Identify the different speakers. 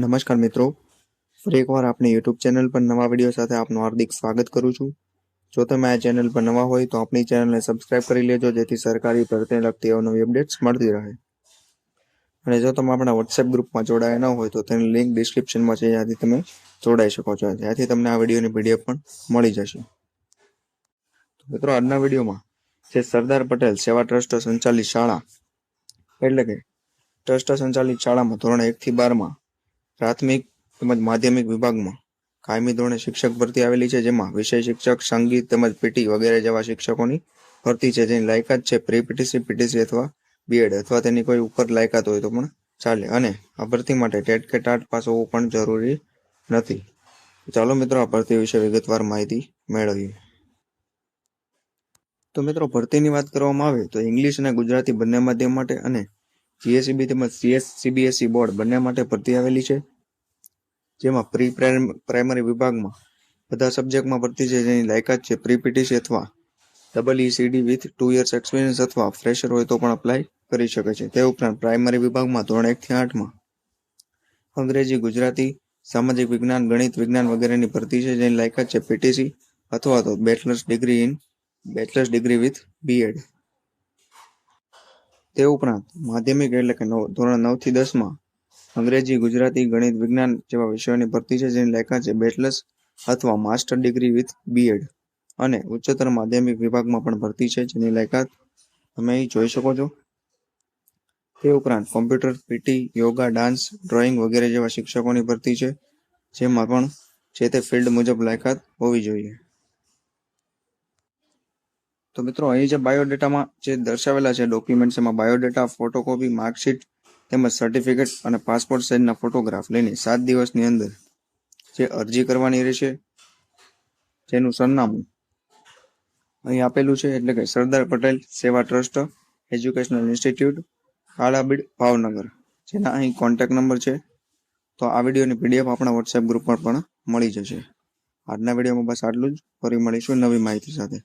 Speaker 1: નમસ્કાર મિત્રો. ફરી એકવાર આપણી યુટ્યુબ ચેનલ પર નવા વીડિયો સાથે આપનું હાર્દિક સ્વાગત કરું છું. જો તમે આ ચેનલ પર નવા હોય તો આપણી ચેનલને સબસ્ક્રાઇબ કરી લેજો, જેથી સરકારી ભરતીને લગતી અવનવી અપડેટ્સ મળતી રહે. અને જો તમે આપણા વોટ્સએપ ગ્રુપમાં જોડાયા ન હોય તો તેની લિંક ડિસ્ક્રિપ્શનમાં છે જ્યાંથી તમે જોડાઈ શકો છો. ત્યાંથી તમને આ વિડીયોની પીડીએફ પણ મળી જશે. મિત્રો, આજના વિડીયોમાં જે સરદાર પટેલ સેવા ટ્રસ્ટ સંચાલિત શાળા, એટલે કે ટ્રસ્ટ સંચાલિત શાળામાં ધોરણ એકથી બારમાં પ્રાથમિક તેમજ માધ્યમિક વિભાગમાં કાયમી ધોરણે શિક્ષક ભરતી આવેલી છે, જેમાં વિષય શિક્ષક, સંગીત તેમજ પીટી વગેરે જેવા શિક્ષકોની ભરતી છે, જેની લાયકાત છે પ્રી પીટીસી પીટીસી અથવા બીએડ અથવા તેની કોઈ ઉપર લાયકાત હોય તો પણ ચાલે. અને આ ભરતી માટે ટેટ કે ટાટ પાસ હોવું પણ જરૂરી નથી. ચાલો મિત્રો, આ ભરતી વિશે વિગતવાર માહિતી મેળવીએ. તો મિત્રો, ભરતીની વાત કરવામાં આવે તો ઇંગ્લિશ અને ગુજરાતી બંને માધ્યમ માટે અને જીએસસીબી તેમજ સીએસ સીબીએસઈ બોર્ડ બંને માટે ભરતી આવેલી છે. જેમાં પ્રી પ્રાઇમરી વિભાગમાં બધા સબ્જેક્ટમાં ભરતી છે, જેની લાયકાત છે પ્રી પીટીસી અથવા double ECD with two years experience અથવા ફ્રેશર હોય તો પણ અપ્લાય કરી શકે છે. તે ઉપરાંત પ્રાઇમરી વિભાગમાં ધોરણ એકથી આઠમાં અંગ્રેજી, ગુજરાતી, સામાજિક વિજ્ઞાન, ગણિત વિજ્ઞાન વગેરેની ભરતી છે, જેની લાયકાત છે પીટીસી અથવા તો bachelor's degree in bachelor's degree with B Ed તે ઉપરાંત માધ્યમિક એટલે કે ધોરણ નવથી દસમાં અંગ્રેજી, ગુજરાતી, ગણિત, વિજ્ઞાન જેવા વિષયોની ભરતી છે, જેની લાયકાત છે બેચલર્સ અથવા માસ્ટર ડિગ્રી વિથ બીએડ અને ઉચ્ચતર માધ્યમિક વિભાગમાં પણ ભરતી છે, જેની લાયકાત તમે અહીં જોઈ શકો છો. તે ઉપરાંત computer PT yoga, dance, drawing વગેરે જેવા શિક્ષકોની ભરતી છે, જેમાં પણ જે તે ફિલ્ડ મુજબ લાયકાત હોવી જોઈએ. તો મિત્રો, અહીં જે બાયોડેટામાં જે દર્શાવેલા છે ડોક્યુમેન્ટ્સ એમાં બાયોડેટા ફોટોકોપી માર્કશીટ તેમજ સર્ટિફિકેટ અને પાસપોર્ટ સાઇઝના ફોટોગ્રાફ લઈને સાત દિવસની અંદર જે અરજી કરવાની રહેશે, જેનું સરનામું અહીં આપેલું છે, એટલે કે Sardar Patel Seva trust educational institute, Kalabid Bhavnagar, જેના અહીં કોન્ટેક્ટ નંબર છે. તો આ વિડીયોની પીડીએફ આપણા વોટ્સએપ ગ્રુપ પર પણ મળી જશે. આજના વિડીયોમાં બસ આટલું જ. ફરી મળીશું નવી માહિતી સાથે.